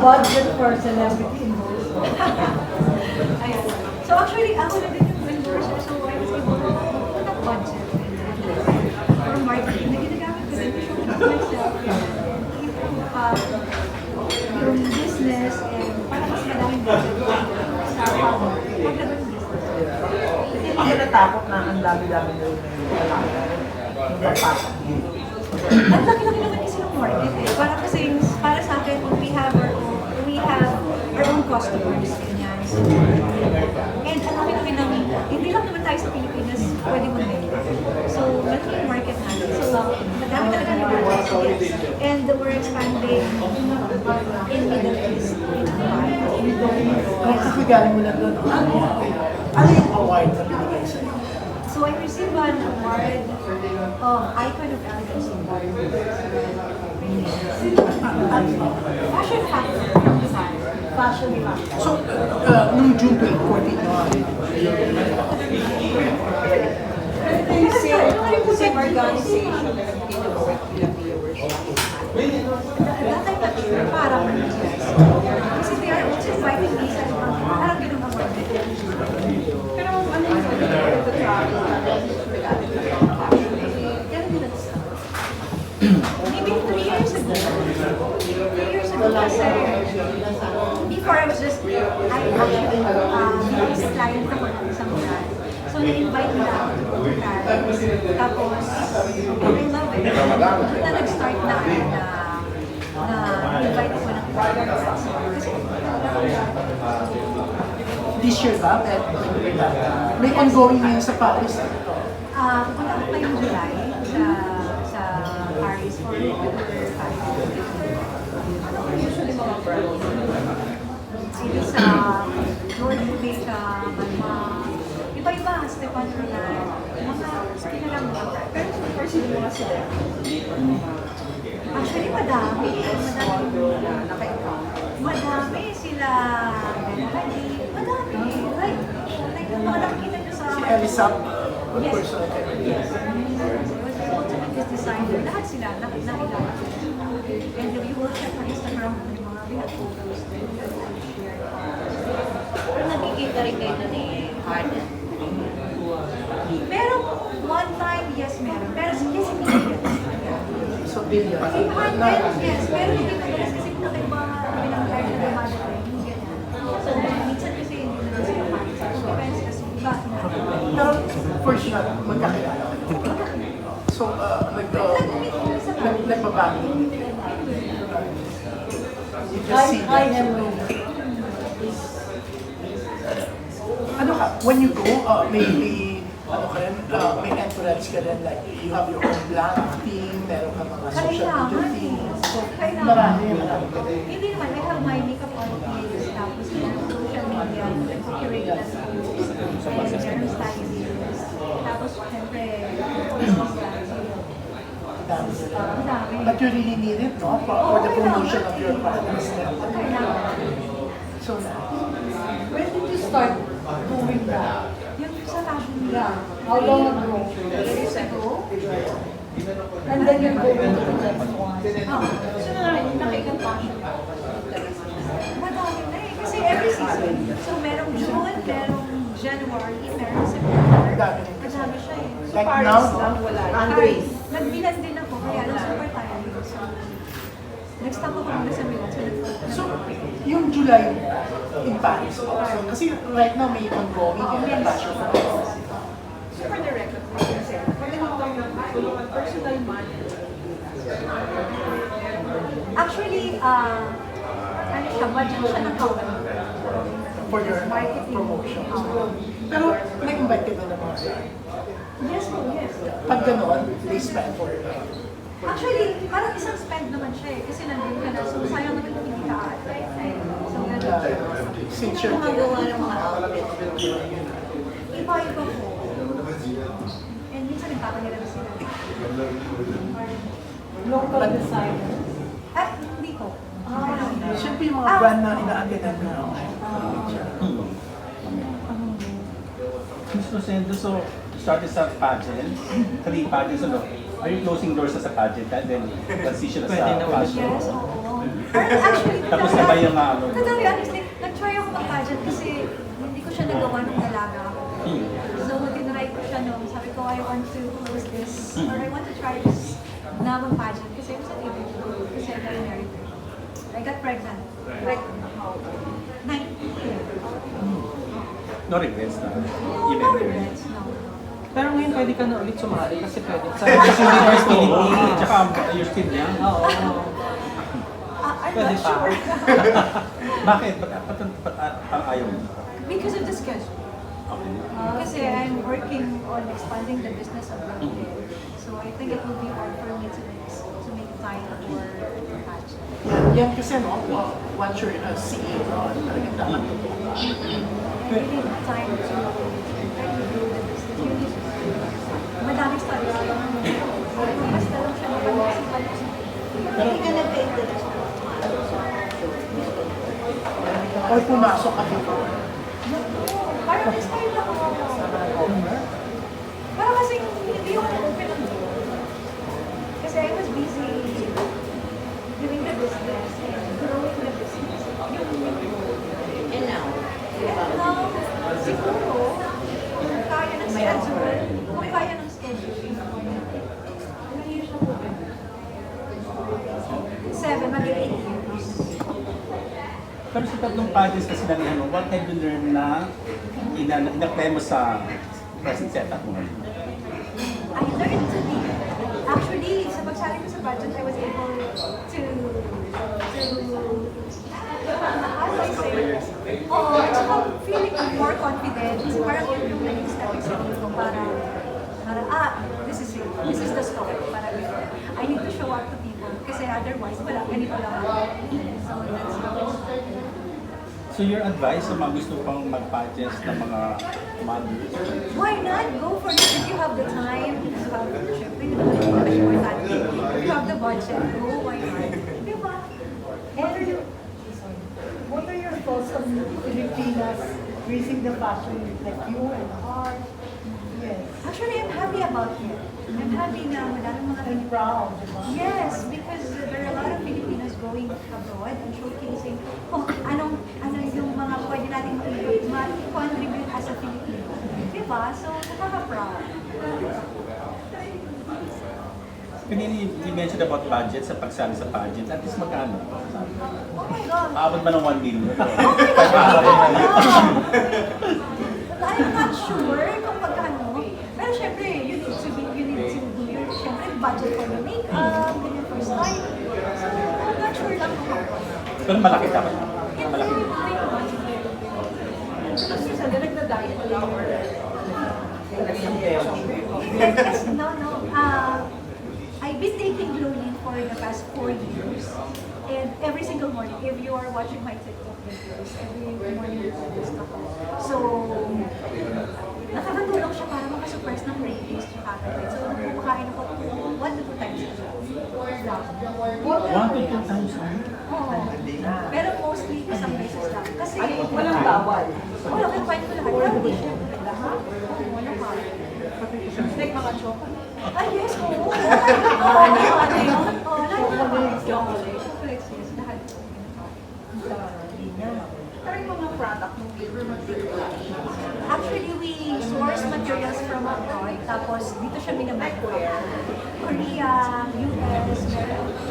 budget for celebrity endorsement. Ayan. So actually, ako na din yung endorser, so I was able to put up budget for marketing na ginagamit ko din to showcase myself improve uh, yung business and para mas maraming budget sa pag-pagdating business. Hindi natakot na ang dami-dami na yung. Yung mo. Ang laki-laki naman kasi ng market eh. Para kasi, para sa akin, we have our own, we have our own customers. Ganyan. So, and ang laki-laki ng, hindi lang naman tayo sa Pilipinas pwede mag-mail. So, malaki yung market natin. So, madami talaga yung market. Yes. And we're expanding in Middle East, in Dubai, in. Kung kasi galing mo na doon, ano yung award na binigay sa'yo? So I received an award of Icon of Elegance Award. Fashion Hacker from Design. Fashion Hacker. So, uh, nung June 12, 14 nyo, Same organization na nagbigay ng award to the viewers. That time not sure, parang yes. Kasi they are also inviting me sa parang ganun ang award. Pero ano yung sabi ko, the travel, Yan din ang sa Maybe three years ago. Three years ago kasi before I was just, I actually, um, was a client ako ng isang brand. So, na-invite nila ako to go to Paris. Tapos, I love it. Doon na nag-start na ako na na invite ako ng client. Kasi, this year ba? May, may ongoing ngayon sa Paris. Ah, pupunta ako ngayong July sa sa Paris for another five Ano ko usually mga brands? Sino sa George Jamaica, Malma, iba-iba, Stefan Roland, Actually, madami. Madami. na naka-encounter. Madami sila. Madami. Madami. Like, like, mga nakikita nyo sa... Si Elisab, good Yes. Yes. Ultimate designer. Lahat sila nak nakilala. And you will check on Instagram yung mga mga photos din. Share. Pero nagkikita rin kayo na ni Harden. Pero one time, yes, meron. Pero si yes, hindi yun. So, billion. Si Harden, yes. Pero hindi madalas kasi kakaiba bilang hair na dumadating. Hindi ganyan. So, minsan kasi hindi na sila paris. So, depends kasi iba. Pero, for sure, magkakilala. So, uh, nag, uh, nag, nagbabago. You just see never Ano ka, when you go, uh, maybe, ano ka rin, uh, may entourage ka rin, like, you have your own blank team, meron ka mga social Kailangan media eh. team. Kailangan. Marami, marami. Hindi naman, I have my makeup artist, tapos meron social media, and meron stylist, tapos syempre. Dami. Ang dami. But you really need it, no? For, for the promotion of your products. Kailangan. So. When did you start? Yung media. How long ago? Years ago. And then you're going to the next one. Oh, So na nakikita fashion madami na eh. Kasi every season. So merong June, merong January, merong September. Dami. Madami siya eh. So Like Paris now, lang wala. Andres. Nagbilan din ako, kaya lang super tiring. So, nag-stop ako muna sa Milan. So, So, yung July in Paris also. Kasi right now may ongoing Oh, yes. Festival. Super direct kasi pag nagtong personal money, Actually, uh, ano siya, budget siya ng company. for your Marketing. promotion. Oo. Pero nag-invite ka na ng mga Yes po, yes. Pag gano'n, they spend for it. Actually, parang isang spend naman siya eh. Kasi nandun ka na. So, sayang naman kung hindi ka ate. So, ganun. Since you're mga gawa ng mga outfit. Iba-iba po. Na sila. Local designer. At hindi ko. Ah, Siyempre yung mga brand na ina-attendan mo. Miss Rosendo, so started sa pageant, three pageants, ano? Are you closing doors sa pageant and then transition na sa fashion? yes, oo. Or actually, Tapos sabay yung ano. To tell you honestly, nag-try ako mag-pageant kasi hindi ko siya nagawa nung dalaga ako. Hmm. So, tinry ko siya nung sabi ko, I want to close this, or I want to try this na mag-pageant kasi I was not able to do it kasi I got married. I got pregnant. Pregnant. Nine. No regrets na. No, no regrets, no. Pero ngayon pwede ka na ulit sumali kasi pwede. Sa Miss Universe Philippines. Tsaka you're still young. Oo. Ah, I'm Pwede not pa. sure. Bakit? Ba't ba't ba't ang ayaw mo? because of the schedule. Okay. Kasi I'm working on expanding the business abroad. So I think it will be hard for me to make, to make time for pageant. Yan, kasi no, uh, once you're a CEO, talagang dapat. I really need time to try to grow the business. You need madaming studies. Basta lang siya napag-isipan. Hindi ka nagka-interest Or pumasok ka before. Parang ako. Kasi hindi ako nag-open Kasi I was busy doing the business and growing the business. Yung, And now, and now, siguro, kung kaya ng schedule, kung kaya ng schedule, ilang years na po ba? Seven, mag-eight years. Pero sa tatlong pages kasi na ano, what have you learned na ina ina-apply mo sa present setup mo? I learned to be, actually, sa pagsali ko sa pageant, I was able to, to, how do I say, oo, at feeling more confident. Parang yun yung naging stepping stone ko para, para, ah, this is it, this is the story, para I need to show up to people, kasi otherwise, wala, ganito lang. So, that's how. So your advice sa mga gusto pang mag-pages ng mga mothers? Why not? Go for it. If you have the time, if you have, syempre, hindi naman ito importante. If you have the budget, go, why not? Di ba? What are your What are your thoughts on Filipinas raising the fashion like you and Heart? Yes. Actually, I'm happy about it. I'm happy na madaming mga And proud, di ba? Yes, because there are a lot of Filipinos going abroad and showcasing kung anong, ano yung mga pwede natin ma-contribute as a Filipino. Di ba? So, nakaka-proud. Kanina you mentioned about budget sa pagsali sa pageant. At least magkano? Oh my God! Aabot ba ng 1 million? Oh my God! I'm not sure kung magkano. Pero syempre, you need to be, you need to do your, syempre, budget for your makeup, ganyan for style. So, I'm not sure lang kung. Pero malaki dapat. Hindi, Malaki. hindi naman. Kasi sa nagda-diet pa lang or Yes, no, no. Uh, I've been taking Glowlin for the past four years. And every single morning, if you are watching my TikTok videos, every morning nag-post ako. So, nakakatulong siya para makasuppress ng ratings sa appetite. So, kumakain ako one to two times a day. One to two times a week? Oo. Pero mostly isang beses lang. Kasi, walang bawal. wala kang point ko lahat. Healthy siya. Lahat? Oo, wala ka. Like mga chocolate. Ah, yes, oo. Oo, ano yun, ano yun? Oo, lahat ng mga chocolate. Chocolates, yes, lahat. Pero yung mga product mo, flavor mo, Actually, we source materials from abroad, tapos dito siya minamanufacture. Korea, US,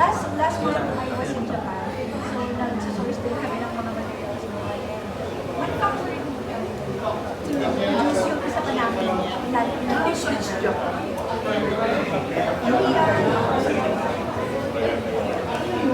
last last month I was in Japan. So, nag-source din kami ng mga materials mo. Manufacturing to produce yung isa pa namin. Lalo na switch job. We are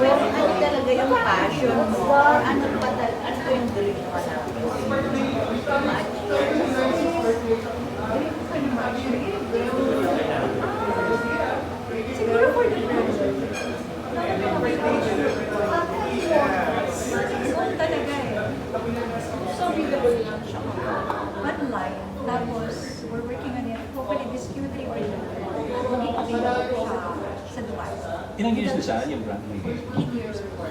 well, ano talaga yung passion mo? Or ano pa ano pa yung dream mo na? Siguro for the talaga eh. so readable lang siya. Online. Tapos, we're working on it. Hopefully this Q3 or maging available siya sa Dubai. Ilang years na siya yung brand mo? 8 years po.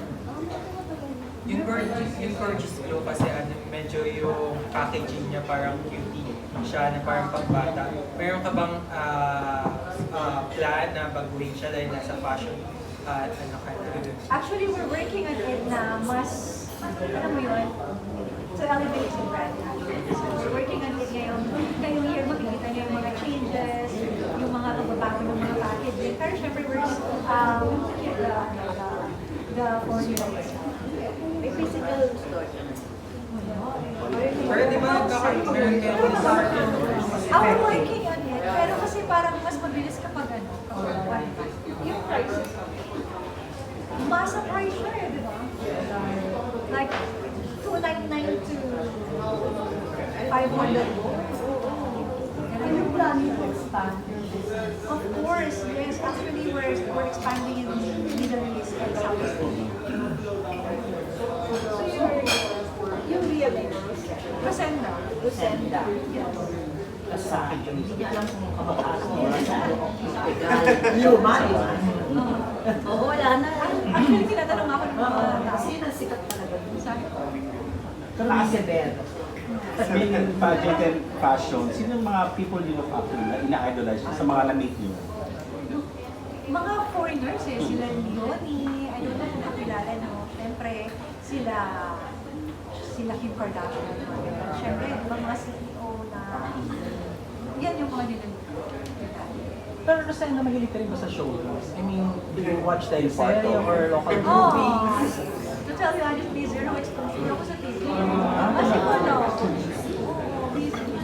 Yung gorgeous, glow kasi ano, medyo yung packaging niya parang cutie siya na parang pagbata. Meron ka bang ah, ah, plan na baguhin siya dahil nasa fashion at ano ka Actually, we're working on it na mas alam mo yun, to elevate the brand. So, we're working on it ngayon. Ngayong year, makikita niyo yung mga changes, yung mga pagbabago ng mga packaging. Pero syempre, we're um, the, the, the formula itself. May physical store ka na. Pero di ba nagkakaroon kayo ng market? I'm working on it, pero kasi parang mas mabilis kapag ano, kapag one time. Yung prices, masa price siya eh, di ba? Like, 299 to 500. Are you planning to expand your business? Of course, yes. Actually, we're, we're expanding in Middle East and Southeast Asia. So your, yung real name is Rosenda. Lucenda. Yes. Sa akin. Hindi niya alam kung? Oo, wala na. Actually, tinatanong ako ng mga. Kasi talaga. Sabi ko, Acevedo. Being in pageant and fashion, sino yung mga people you look up to na ina-idolize sa mga na-meet nyo? mga foreigners eh, sila Leonie, I don't know kung kakilala, no? Siyempre, sila, sila Kim Kardashian. Siyempre, di ba, mga CEO na, yan yung mga niluluto. Pero Rosenda, mahilig ka rin ba sa showbiz? I mean, do you watch teleserye or local Oh, movies? to tell you honestly, zero exposure ako sa TV. Kasi ko, no.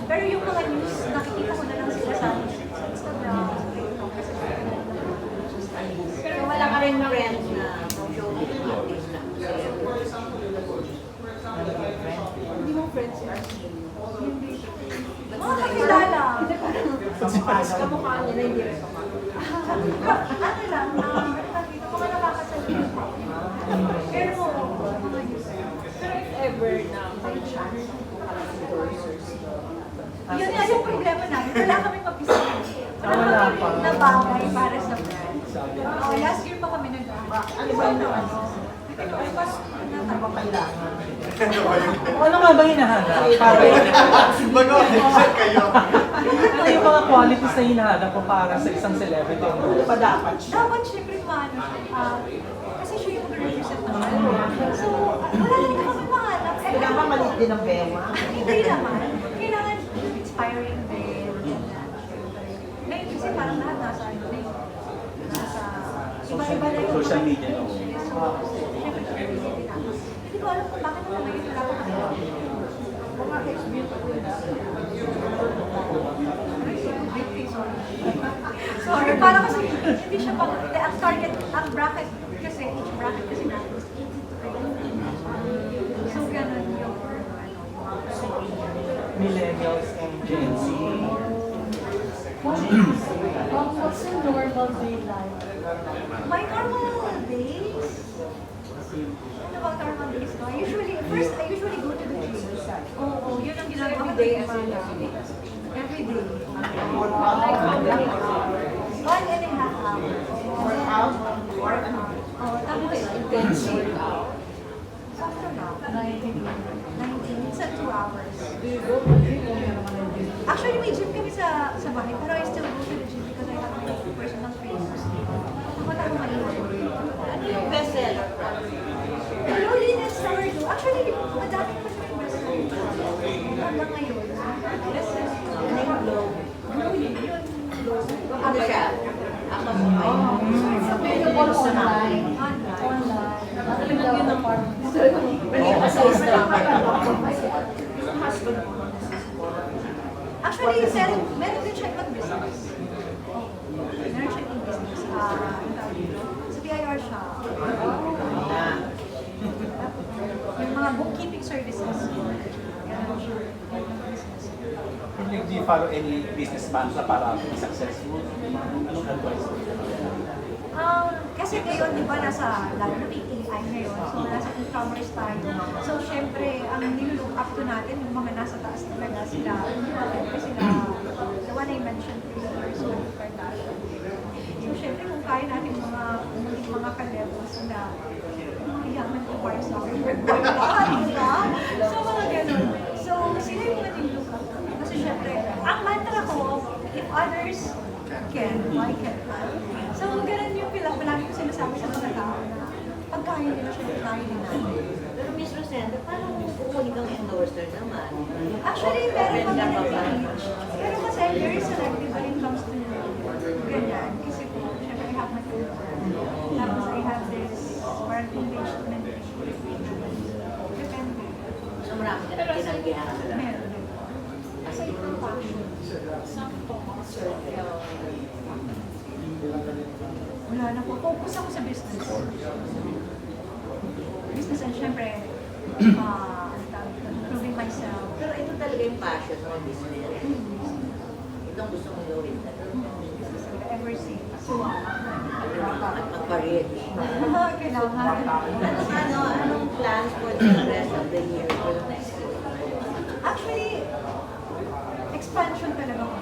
Pero yung mga news, nakikita ko na lang sila sa sa Instagram, sa TikTok, kasi Pero wala ka rin friend na showbiz artist na. Hindi mo friends si Arsenio. mga kakilala. Kamukha niya na hindi rin ano lang, um, mga nakakasabihin ko. Pero. Pero if ever na may chance na pumalang endorsers Yun nga yung problema namin. Wala kami mapisa. Wala Wala kami na bagay para sa brand. Oh, last year pa kami nag Ano ba na ano? Ay, natabang kailangan. Ano nga ba hinahanap? Para Mag-audition kayo. ano yung mga qualities na hinahanap mo para sa isang celebrity? Ano pa dapat? Dapat syempre maano siya. ah, kasi siya yung mag-represent ng brand. So, wala rin kami mahanap. Eh, Kailangan maliit din ang bema. Hindi naman. Kailangan inspiring din. Ngayon kasi parang lahat nasa ano na yun. Nasa iba-iba na yung Social media, no? So, syempre, busy din ako. Hindi ko alam kung bakit naman ngayon wala pa kami. Mga na. Sorry, para kasi hindi siya pang, eh, ang target, ang bracket kasi, each bracket kasi natin is 83. So, ganun yung, ano, Millennials and Gen Z. Um, what's your normal day like? My normal days? Ano bang normal days ko? Usually, first, I usually go to the gym. Oo, oh, oh, yun ang ginagawa ko. Every day as tuwing in umaga. Every day. Like how many hours? One and a half hours. Workout? Oh, tapos Intensive. Sakto na. 19. 19. Minsan 2 hours. Do you go to the gym or meron ka ng gym? Actually, may gym kami sa sa bahay, pero I still go to the gym because I have my personal trainers. Ako tayo maliwan. Ano yung bestseller product? Slowly na sourdough. Actually, madami pa siya yung best Hanggang ngayon. Yes, yes. Ano yung glow? Ano yun? Yun. Ano siya? Ako sa may. Available online. Online. Online. Nothing lang yun ang parang. Nag-i-assist na ako. Yung husband mo. Actually, meron, meron din siya ibang business. Oh, meron siya ibang business. Ah, ano tawag dito? Sa BIR siya. Yung mga bookkeeping services. Business. Like, do you follow any businessman na para be successful? Anong advice mo? Um, kasi ngayon, di ba, nasa, lalo na AI ngayon, so nasa e-commerce tayo. So, syempre, ang nilook up to natin, yung mga nasa taas talaga sila, syempre sila, the one I mentioned earlier, so Kardashian. So, syempre, kung kaya natin mga, mga ka-levels na, mga yaman to bar sa akin, di ba? So, mga ganun. So, sila yung mga nilook up. Kasi syempre, ang mantra ko, if others can, why can't I? So, ganun yung pila, palagi ko sinasabi sa mga tao na pag kaya nila siya, kaya natin. Pero Miss Rosel, Actually, meron Ganda kami pa ba? nag-reach. Pero kasi very selective when it comes to ganyan. Kasi po, syempre I have my own work. Tapos I have this parang engagement. Depende. So marami ka na tinanggihan. Meron. Aside from passion, wala na po. Focus ako sa business. Business and syempre, ah, ano improving myself. Pero ito talaga yung passion mo, business. Itong gusto mong gawin talaga. Ever since. At magpa-rich. Kailangan. Ano, anong plans for the rest of the year for the next year? Actually, expansion talaga ko.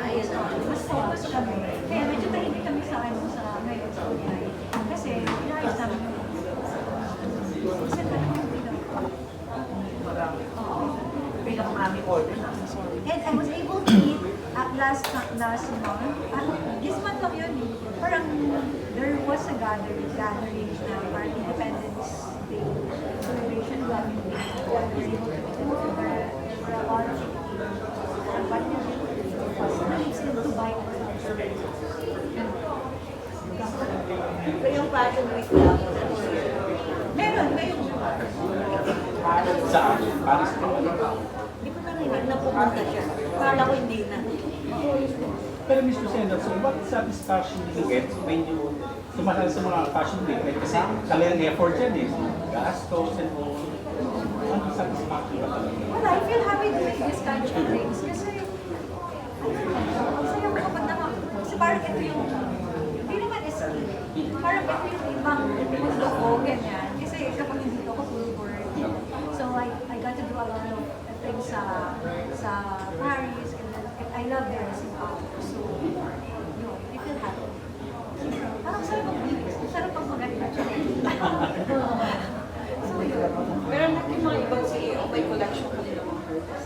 Ayun naman. Mas focus kami. Kaya medyo tahimik kami sa ano sa ngayon sa online. Kasi inaayos namin yung Kasi talaga yung Pinakamarami order na. And I was able last last month. At this month lang yun. eh. Parang there was a gathering, gathering na parang Independence Day celebration gathering. We were able to meet together for a lot of but it's in Dubai. So yung passion week year. Meron, meron. Saan? Paris ko. Hindi ko na pumunta siya. Kala ko hindi na. Pero Mr. Senator, so what satisfaction do you get when you sumasal sa mga fashion week? Like, kasi talagang effort yan eh. Gastos and all. Ano satisfaction ba talaga? Well, I feel happy doing this kind of things kasi ang saya ko kapag naman, kasi parang ito yung, hindi naman escape, parang ito yung ibang mundo ko, ganyan. Kasi kapag hindi ako full work, so I, I got to do a lot of things sa, sa Paris, I love dancing out, so, yun, I feel happy. Parang sarap mag-bibis, sarap pag maganda. so, yun. Meron na yung mga ibang CEO, may collection ka nila mga Hermes.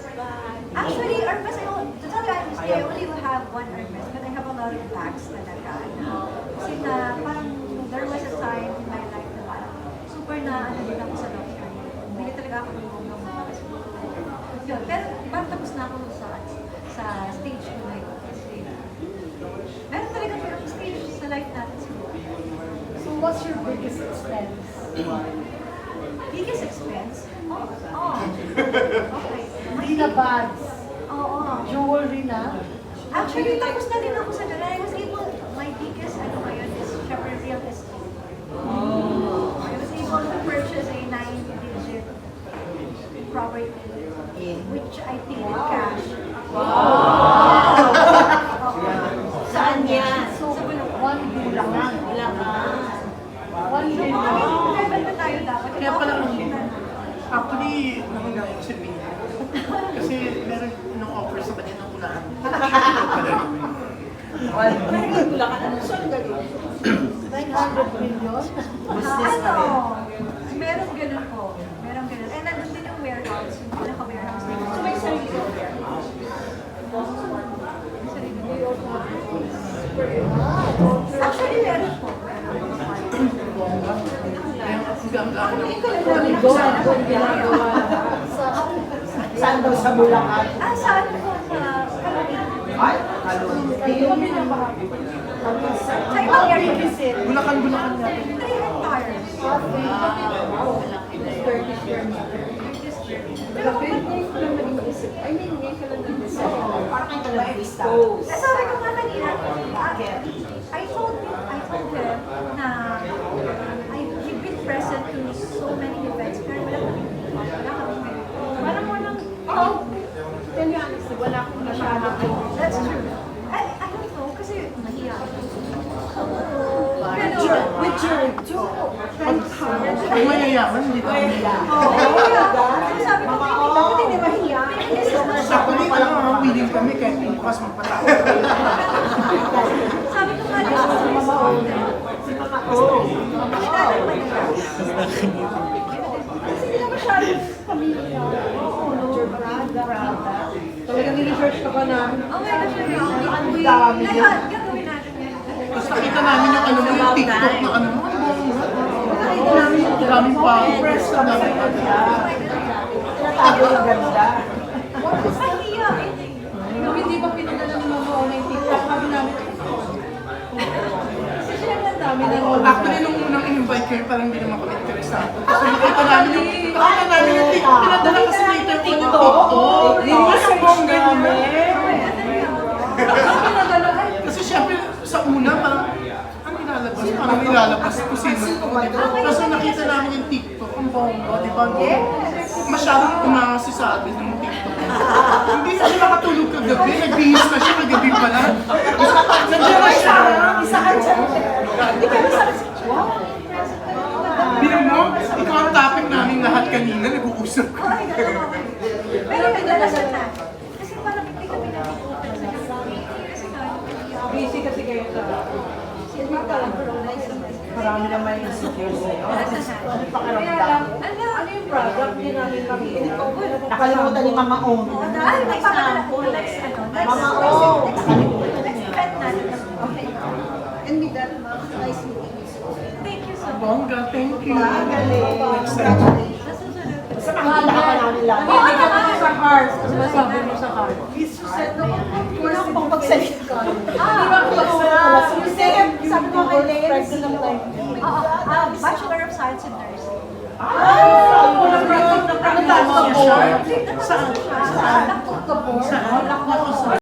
Actually, Hermes, I don't, to tell you honestly, I only have one Hermes, but I have a lot of bags talaga. Kasi na, parang there was a time in my life na parang super na ano din ako sa luxury. Bili talaga ako ng mga bags. Yun, pero parang tapos na ako sa sa stage ko na yun. Kasi meron talaga parang stage sa life natin siguro. So what's your biggest expense? Biggest expense? Oh, oh. Okay. Hindi na bags. Oo. Jewelry na. Actually, tapos na din ako sa ganun. I was able, my biggest, ano ngayon, is syempre real estate. I was able to purchase a nine-digit property, which I paid in cash. Saan yan? So, one Bulacan. Ilang ka? One So, million. mga ganun level na tayo dapat. Kaya pala, Ito, kita na. Actually, nakagaya ko si Pina. Kasi meron nung offer sa kanya nung unahan. Meron wala ka na. Saan gagawin? 900 million. ano, meron ganun po. Meron ganun. And nandun din yung warehouse, yung pinaka-warehouse. So, may sarili ko warehouse. Sarili ko. Actually, meron po. Saan daw sa Bulacan? Ah, saan po? Sa Kalabit. Ay, na ba? Sa ibang area. Visit. Bulacan, Bulacan nga. Three hectares. Pero bakit ngayon ko lang naging isip? I mean, ngayon ka lang naging isip. Parang kayo talaga. Eh, sabi ko nga kanina, I told him, I told him na I've been present to so many events, pero wala kami, wala kami Parang walang, oh, tell you honestly, wala akong masyadong That's true. I, I don't know, kasi nahiya ako. Pero, With your two Ay, mayayaman, hindi ka. Oo, ako. Kasi sabi ko, hindi mahiya? Actually, alam mo, kami kahit bukas magpatawag. Sabi ko nga, this is my son. si Mama O. Kailangan mahiya. Kasi hindi na masyadong pamilya. Oo, no? Prada. Talagang nire-search ka ba? Oh my gosh, yun yun. Ang dami. Ngayon, gagawin natin yan. Tapos nakita namin yung ano mo, yung TikTok na ano mo. Nakita namin yung Daming pa. Press kami sa kanya. Tinatago yung ganda. Kung hindi pa pinadala ni Mama Ona yung TikTok, sabi namin, kasi siya ang dami na Actually, nung unang in-invite kayo, parang hindi naman kami interesado. Kasi nakita namin yung, nakita namin yung TikTok. Pinadala kasi later ko yung TikTok. Yung bongga niya. Kasi syempre, sa una, parang, ang parang nilalabas ko sino nung nakita namin yung TikTok, ang bongga, di ba? Masyadong umasi sa atin yung TikTok. Hindi na siya nakatulog kagabi, nagbihis na siya kagabi pala. Nandiyan na siya. Isa ka dyan. Hindi kami sa Biro mo, ikaw ang topic namin lahat kanina, nag-uusap ako. Pero pinalasan na. Kasi parang hindi kami nag-open sa community. Kasi nga, Busy kasi kayo sa... Marami na may insecure sa'yo. Ano Kaya pakiramdam? lang, ala, Ano yung product din namin kami? Nakalimutan ni Mama Om. Ay, nagpapakala. Next, ano, next, Mama next, Om. next, event natin. Okay. And with that, ma'am, nice meeting you. Thank you so much. Bongga, thank you. Nasusunod. Basta makikita ka namin lang. Oo naman. Heart. Sabi mo sa heart. Please, Susan, kulang pang pagsalita. Ah, Sabi mo kay Leia, nagsilang tayo. Oo, ah, Bachelor of Science in Nursing. Ano ba? Saan? Saan? Saan? Saan?